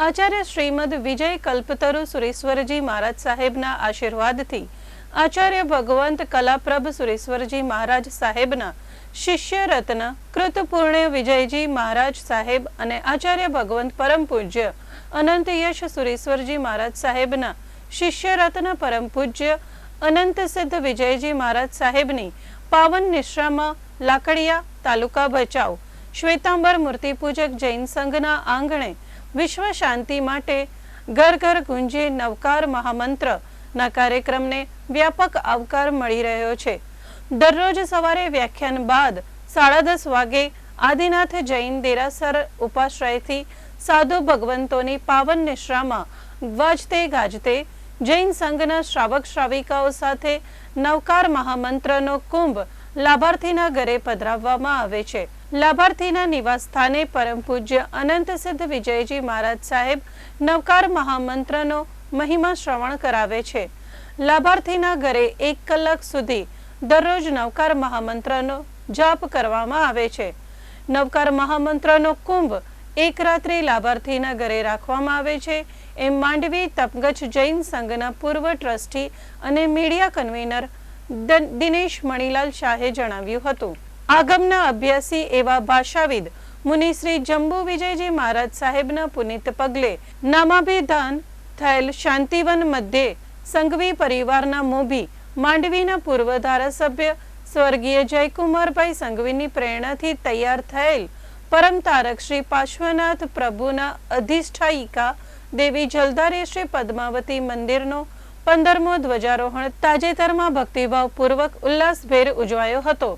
આચાર્ય શ્રીમદ વિજય કલ્પતરુ સુરેશ્વરજી મહારાજ સાહેબના આશીર્વાદથી આચાર્ય ભગવંત કલાપ્રભ સુરેશ્વરજી મહારાજ સાહેબના શિષ્ય રત્ન કૃતપૂર્ણ વિજયજી મહારાજ સાહેબ અને આચાર્ય ભગવંત પરમ પૂજ્ય અનંત યશ સુરેશ્વરજી મહારાજ સાહેબના શિષ્ય રત્ન પરમ પૂજ્ય અનંત સિદ્ધ વિજયજી મહારાજ સાહેબની પાવન નિશ્રામાં લાકડિયા તાલુકા ભચાઉ, શ્વેતાંબર મૂર્તિ પૂજક જૈન સંઘના આંગણે વિશ્વ શાંતિ માટે ઘર ઘર ગુંજે નવકાર મહામંત્ર. ના કાર્યક્રમને વ્યાપક આવકાર મળી રહ્યો છે. દરરોજ સવારે વ્યાખ્યાન બાદ સાડા દસ વાગે આદિનાથ જૈન દેરાસર ઉપાશ્રયથી સાધુ ભગવંતોની પાવન નિશ્રામાં વાજતે ગાજતે જૈન સંઘના શ્રાવક શ્રાવિકાઓ સાથે નવકાર મહામંત્રનો કુંભ લાભાર્થીના ઘરે પધરાવવામાં આવે છે. લાભાર્થીના નિવાસ સ્થાને પરમ પૂજ્ય અનંત સિદ્ધ વિજયજી મહારાજ સાહેબ નવકાર મહામંત્રનો મહિમા શ્રવણ કરાવે છે. લાભાર્થીના ઘરે એક કલાક સુધી દરરોજ નવકાર મહામંત્રનો જાપ કરવામાં આવે છે. નવકાર મહામંત્રનો કુંભ એક રાત્રે લાભાર્થીના ઘરે રાખવામાં આવે છે. એમ માંડવી તપગચ્છ જૈન સંઘના પૂર્વ ટ્રસ્ટી અને મીડિયા કન્વીનર દિનેશ મણીલાલ શાહે જણાવ્યું હતું. આગમના અભ્યાસી એવા ભાષાવિદ મુનિ શ્રી જંબુ વિજયજી મહારાજ સાહેબના પુનિત પગલે નામાભિધાન થયેલ શાંતિવન મધ્યે સંઘવી પરિવારના મોભી માંડવીના પૂર્વ ધારાસભ્ય સ્વર્ગીય જયકુમારભાઈ સંઘવીની પ્રેરણાથી તૈયાર થયેલ પરમ તારક શ્રી પાર્શ્વનાથ પ્રભુના અધિષ્ઠાયિકા દેવી જલધારી શ્રી પદ્માવતી મંદિરનો પંદરમો ધ્વજારોહણ તાજેતરમાં ભક્તિભાવપૂર્વક ઉલ્લાસભેર ઉજવાયો હતો.